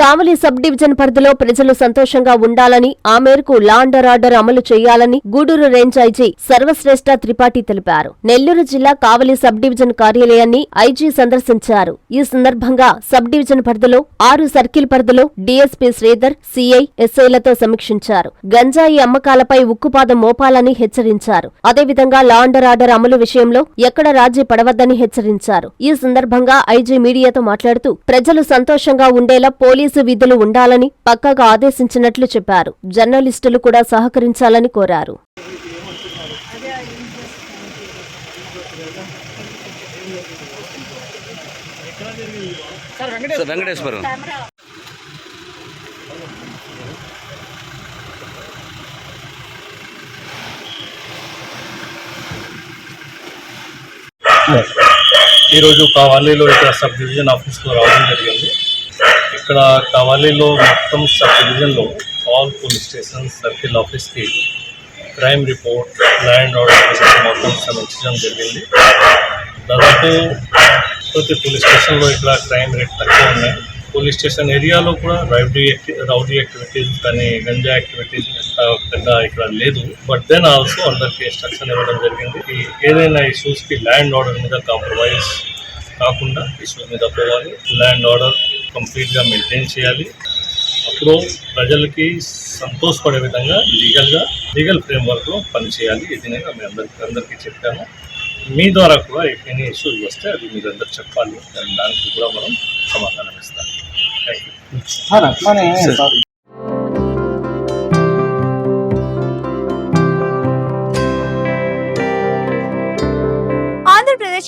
కావలి sub division పరిధిలో ప్రజలు సంతోషంగా ఉండాలని ఆ మేరకు లాండర్ ఆర్డర్ అమలు చేయాలని గూడూరు రేంజ్ ఐజీ సర్వశ్రేష్ఠ త్రిపాఠి తెలిపారు. నెల్లూరు జిల్లా కావలి సబ్ డివిజన్ కార్యాలయాన్ని ఐజీ సందర్శించారు. ఈ సందర్భంగా సబ్ డివిజన్ పరిధిలో ఆరు సర్కిల్ పరిధిలో డీఎస్పీ శ్రీధర్ సీఐ ఎస్ఐలతో సమీక్షించారు. గంజాయి అమ్మకాలపై ఉక్కుపాదం మోపాలని హెచ్చరించారు. అదేవిధంగా లాండర్ ఆర్డర్ అమలు విషయంలో ఎక్కడ రాజీ పడవద్దని హెచ్చరించారు. ఈ సందర్భంగా ఐజీ మీడియాతో మాట్లాడుతూ ప్రజలు సంతోషంగా ఉండేలా పోలీసు విధులు ఉండాలని పక్కాగా ఆదేశించినట్లు చెప్పారు. జర్నలిస్టులు కూడా సహకరించాలని కోరారు. వెంకటేశ్వరం. ఈరోజు కావాలీలో ఇక్కడ సబ్ డివిజన్ ఆఫీస్లో రావడం జరిగింది. ఇక్కడ కవాలీలో మొత్తం సబ్ డివిజన్లో ఆల్ పోలీస్ స్టేషన్ సర్కిల్ ఆఫీస్కి crime report law and order మొత్తం సమీక్షించడం జరిగింది. దాదాపు ప్రతి పోలీస్ స్టేషన్లో ఇక్కడ క్రైమ్ రేట్ తక్కువ ఉన్నాయి. పోలీస్ స్టేషన్ ఏరియాలో కూడా రౌడీ రౌడీ యాక్టివిటీస్ కానీ గంజా యాక్టివిటీస్ పెద్ద ఇక్కడ లేదు. బట్ దెన్ ఆల్సో అందరికీ ఇన్స్ట్రక్షన్ ఇవ్వడం జరిగింది. ఈ ఏదైనా ఇష్యూస్కి ల్యాండ్ ఆర్డర్ మీద కాంప్రమైజ్ కాకుండా ఇష్యూస్ మీద పోవాలి. ల్యాండ్ ఆర్డర్ కంప్లీట్గా మెయింటైన్ చేయాలి. అప్పుడు ప్రజలకి సంతోషపడే విధంగా లీగల్గా లీగల్ ఫ్రేమ్వర్క్లో పనిచేయాలి. ఇది నేను మీ అందరికి అందరికీ చెప్పాను. మీ ద్వారా కూడా ఎనీ ఇష్యూస్ వస్తే అది మీరు అందరు చెప్పాలి. దాని- దానికి కూడా మనం సమాధానం ఇస్తాం. Thank you